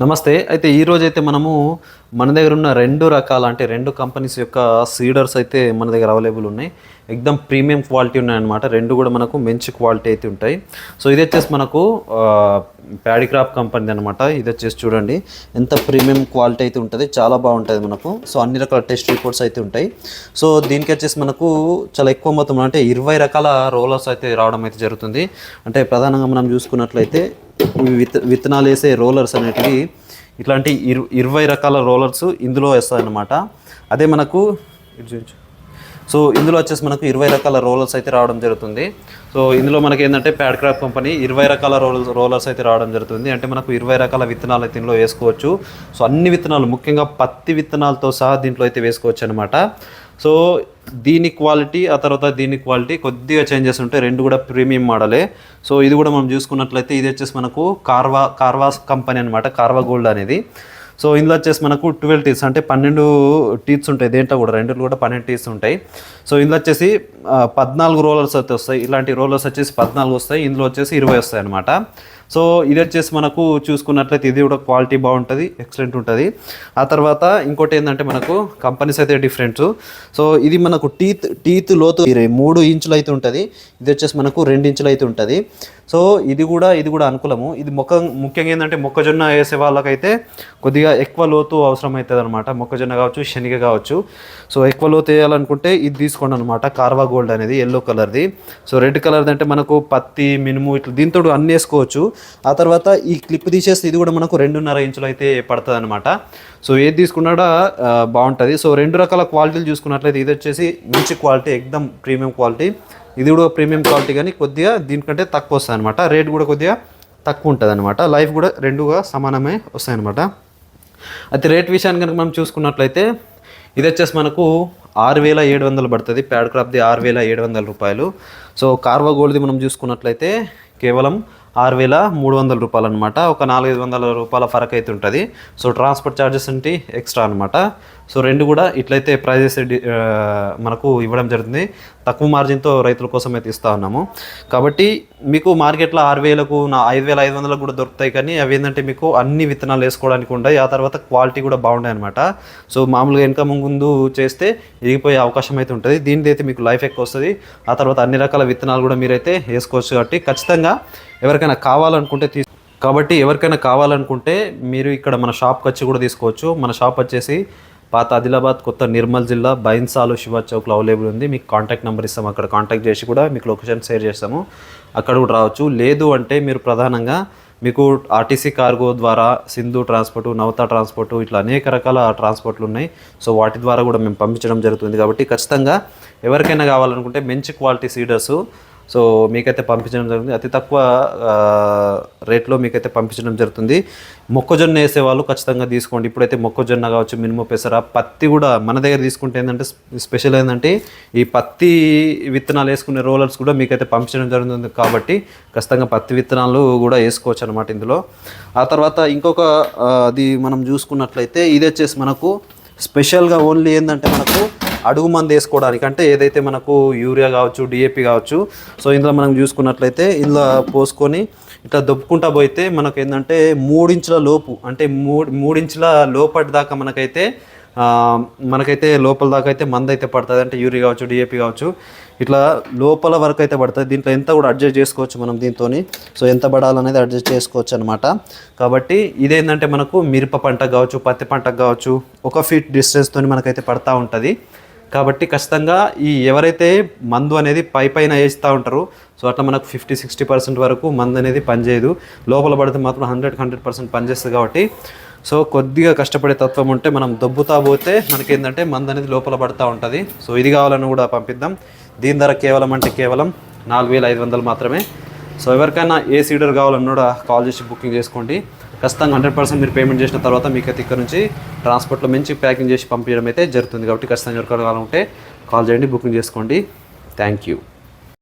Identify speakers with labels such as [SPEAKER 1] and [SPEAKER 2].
[SPEAKER 1] నమస్తే. అయితే ఈరోజు అయితే మనము మన దగ్గర ఉన్న రెండు రకాల అంటే రెండు కంపెనీస్ యొక్క సీడర్స్ అయితే మన దగ్గర అవైలబుల్ ఉన్నాయి. ఎక్దమ్ ప్రీమియం క్వాలిటీ ఉన్నాయన్నమాట. రెండు కూడా మనకు మంచి క్వాలిటీ అయితే ఉంటాయి. సో ఇది వచ్చేసి మనకు ప్యాడిక్రాఫ్ట్ కంపెనీ అనమాట ఇది వచ్చేసి చూడండి. ఎంత ప్రీమియం క్వాలిటీ అయితే ఉంటుంది. చాలా బాగుంటుంది మనకు. సో అన్ని రకాల టెస్ట్ రిపోర్ట్స్ అయితే ఉంటాయి. సో దీనికి వచ్చేసి మనకు చాలా ఎక్కువ మొత్తం అంటే ఇరవై రకాల రోలర్స్ అయితే రావడం అయితే జరుగుతుంది. అంటే ప్రధానంగా మనం చూసుకున్నట్లయితే విత్ విత్తనాలు వేసే రోలర్స్ అనేటివి ఇట్లాంటి ఇరు ఇరవై రకాల రోలర్స్ ఇందులో వేస్తాయన్నమాట. అదే మనకు ఇటు చూపించు. సో ఇందులో వచ్చేసి మనకు ఇరవై రకాల రోలర్స్ అయితే రావడం జరుగుతుంది. సో ఇందులో మనకి ఏంటంటే ప్యాడ్ క్రాఫ్ట్ కంపెనీ ఇరవై రకాల రోలర్స్ రోలర్స్ అయితే రావడం జరుగుతుంది. అంటే మనకు ఇరవై రకాల విత్తనాలు అయితే దీనిలో వేసుకోవచ్చు. సో అన్ని విత్తనాలు ముఖ్యంగా పత్తి విత్తనాలతో సహా దీంట్లో అయితే వేసుకోవచ్చు అనమాట సో దీని క్వాలిటీ ఆ తర్వాత దీని క్వాలిటీ కొద్దిగా చేంజెస్ ఉంటాయి రెండు కూడా ప్రీమియం మోడలే. సో ఇది కూడా మనం చూసుకున్నట్లయితే ఇది వచ్చేసి మనకు కార్వా కార్వాస్ కంపెనీ అనమాట కార్వా గోల్డ్ అనేది. సో ఇందులో వచ్చేసి మనకు ట్వెల్వ్ టీత్స్ అంటే పన్నెండు టీత్స్ ఉంటాయి. దేంట్లో కూడా రెండు కూడా పన్నెండు టీత్స్ ఉంటాయి. సో ఇందులో వచ్చేసి పద్నాలుగు రోలర్స్ అయితే వస్తాయి. ఇలాంటి రోలర్స్ వచ్చేసి పద్నాలుగు వస్తాయి. ఇందులో వచ్చేసి ఇరవై వస్తాయి అనమాట సో ఇది వచ్చేసి మనకు చూసుకున్నట్లయితే ఇది కూడా క్వాలిటీ బాగుంటుంది ఎక్సలెంట్ ఉంటుంది. ఆ తర్వాత ఇంకోటి ఏంటంటే మనకు కంపెనీస్ అయితే డిఫరెంట్ సో ఇది మనకు టీత్ టీత్ లోతు మూడు ఇంచులు అయితే ఉంటుంది ఇది వచ్చేసి మనకు రెండు ఇంచులు అయితే ఉంటుంది. సో ఇది కూడా ఇది కూడా అనుకూలము. ఇది మొక్క ముఖ్యంగా ఏంటంటే మొక్కజొన్న వేసే వాళ్ళకైతే కొద్దిగా ఎక్కువ లోతు అవసరం అవుతుంది అనమాట మొక్కజొన్న కావచ్చు శనగ కావచ్చు. సో ఎక్కువ లోతు వేయాలనుకుంటే ఇది తీసుకోండి అనమాట కార్వా గోల్డ్ అనేది ఎల్లో కలర్ది సో రెడ్ కలర్ది అంటే మనకు పత్తి మినుము ఇట్లా దీంతో అన్ని వేసుకోవచ్చు. ఆ తర్వాత ఈ క్లిప్ తీసేస్తే ఇది కూడా మనకు రెండున్నర ఇంచులు అయితే పడుతుంది అనమాట సో ఏది తీసుకున్నా బాగుంటుంది. సో రెండు రకాల క్వాలిటీలు చూసుకున్నట్లయితే ఇది వచ్చేసి మంచి క్వాలిటీ ఎక్దమ్ ప్రీమియం క్వాలిటీ ఇది కూడా ప్రీమియం క్వాలిటీ కానీ కొద్దిగా దీనికంటే తక్కువ వస్తుంది అనమాట రేట్ కూడా కొద్దిగా తక్కువ ఉంటుంది అనమాట లైఫ్ కూడా రెండుగా సమానమే వస్తాయి అనమాట అయితే రేట్ విషయాన్ని కనుక మనం చూసుకున్నట్లయితే ఇది వచ్చేసి మనకు ఆరు వేల ఏడు వందలు పడుతుంది. ప్యాడ్ క్రాప్ది ఆరు వేల ఏడు వందల రూపాయలు. సో కార్వా గోల్డ్ది మనం చూసుకున్నట్లయితే కేవలం ఆరు వేల మూడు వందల రూపాయలు అనమాట ఒక నాలుగైదు వందల రూపాయల ఫరక్ అయితే ఉంటుంది సో ట్రాన్స్పోర్ట్ ఛార్జెస్ అంటే ఎక్స్ట్రా అనమాట సో రెండు కూడా ఇట్లయితే ప్రైజెస్ మనకు ఇవ్వడం జరుగుతుంది. తక్కువ మార్జిన్తో రైతుల కోసం అయితే ఇస్తూ ఉన్నాము. కాబట్టి మీకు మార్కెట్లో ఆరు వేలకు నా ఐదు వేల ఐదు వందలకు కూడా దొరుకుతాయి కానీ అవి ఏంటంటే మీకు అన్ని విత్తనాలు వేసుకోవడానికి ఉంటాయి ఆ తర్వాత క్వాలిటీ కూడా బాగుంటాయి అనమాట సో మామూలుగా వెనక ముందు చేస్తే ఇరిగిపోయే అవకాశం అయితే ఉంటుంది. దీనిది అయితే మీకు లైఫ్ ఎక్కువ వస్తుంది. ఆ తర్వాత అన్ని రకాల విత్తనాలు కూడా మీరైతే వేసుకోవచ్చు కాబట్టి ఖచ్చితంగా ఎవరికైనా కావాలనుకుంటే తీసు కాబట్టి ఎవరికైనా కావాలనుకుంటే మీరు ఇక్కడ మన షాప్కి వచ్చి కూడా తీసుకోవచ్చు. మన షాప్ వచ్చేసి పాత ఆదిలాబాద్ కొత్త నిర్మల్ జిల్లా బైన్సాలు శివ చౌక్లో అవైలబుల్ ఉంది. మీకు కాంటాక్ట్ నెంబర్ ఇస్తాము. అక్కడ కాంటాక్ట్ చేసి కూడా మీకు లొకేషన్ షేర్ చేస్తాము. అక్కడ కూడా రావచ్చు. లేదు అంటే మీరు ప్రధానంగా మీకు ఆర్టీసీ కార్గో ద్వారా సింధు ట్రాన్స్పోర్టు నవతా ట్రాన్స్పోర్టు ఇట్లా అనేక రకాల ట్రాన్స్పోర్ట్లు ఉన్నాయి. సో వాటి ద్వారా కూడా మేము పంపించడం జరుగుతుంది. కాబట్టి ఖచ్చితంగా ఎవరికైనా కావాలనుకుంటే మంచి క్వాలిటీ సీడర్స్ సో మీకైతే పంపించడం జరుగుతుంది. అతి తక్కువ రేట్లో మీకైతే పంపించడం జరుగుతుంది. మొక్కజొన్న వేసే వాళ్ళు ఖచ్చితంగా తీసుకోండి. ఇప్పుడైతే మొక్కజొన్న కావచ్చు మినుము పెసర పత్తి కూడా మన దగ్గర తీసుకుంటే ఏంటంటే స్పెషల్ ఏంటంటే ఈ పత్తి విత్తనాలు వేసుకునే రోలర్స్ కూడా మీకైతే పంపించడం జరుగుతుంది. కాబట్టి ఖచ్చితంగా పత్తి విత్తనాలు కూడా వేసుకోవచ్చు అనమాట ఇందులో. ఆ తర్వాత ఇంకొక అది మనం చూసుకున్నట్లయితే ఇది వచ్చేసి మనకు స్పెషల్గా ఓన్లీ ఏంటంటే మనకు అడుగు మంది వేసుకోవడానికి అంటే ఏదైతే మనకు యూరియా కావచ్చు డిఏపి కావచ్చు సో ఇందులో మనం చూసుకున్నట్లయితే ఇందులో పోసుకొని ఇట్లా దొప్పుకుంటా పోయితే మనకు ఏంటంటే మూడించుల లోపు అంటే మూడు మూడించుల లోపటి దాకా మనకైతే మనకైతే లోపల దాకా అయితే మంద అయితే పడుతుంది. అంటే యూరియా కావచ్చు డిఏపి కావచ్చు ఇట్లా లోపల వరకు అయితే పడుతుంది. దీంట్లో ఎంత కూడా అడ్జస్ట్ చేసుకోవచ్చు మనం దీంతో సో ఎంత పడాలనేది అడ్జస్ట్ చేసుకోవచ్చు అనమాట కాబట్టి ఇదేంటంటే మనకు మిరప పంట కావచ్చు పత్తి పంటకు కావచ్చు ఒక ఫీట్ డిస్టెన్స్తో మనకైతే పడతా ఉంటుంది. కాబట్టి ఖచ్చితంగా ఈ ఎవరైతే మందు అనేది పై పైన వేస్తూ ఉంటారో సో అట్లా మనకు ఫిఫ్టీ సిక్స్టీ పర్సెంట్ వరకు మందు అనేది పనిచేయదు. లోపల పడితే మాత్రం హండ్రెడ్ హండ్రెడ్ పర్సెంట్ పనిచేస్తుంది కాబట్టి సో కొద్దిగా కష్టపడే తత్వం ఉంటే మనం దొబ్బుతా పోతే మనకేంటంటే మందు అనేది లోపల పడుతూ ఉంటుంది. సో ఇది కావాలని కూడా పంపిద్దాం. దీని ధర కేవలం అంటే కేవలం నాలుగు వేల ఐదు వందలు మాత్రమే. సో ఎవరికైనా ఏ సీడర్ కావాలన్నా కూడా కాల్ చేసి బుకింగ్ చేసుకోండి. ఖచ్చితంగా హండ్రెడ్ పర్సెంట్ మీరు పేమెంట్ చేసిన తర్వాత మీకు అయితే ఇక్కడ నుంచి ట్రాన్స్పోర్ట్లో మంచి ప్యాకింగ్ చేసి పంపించడం అయితే జరుగుతుంది. కాబట్టి ఖచ్చితంగా ఎవరికైనా కావాలంటే కాల్ చేయండి బుకింగ్ చేసుకోండి. Thank you.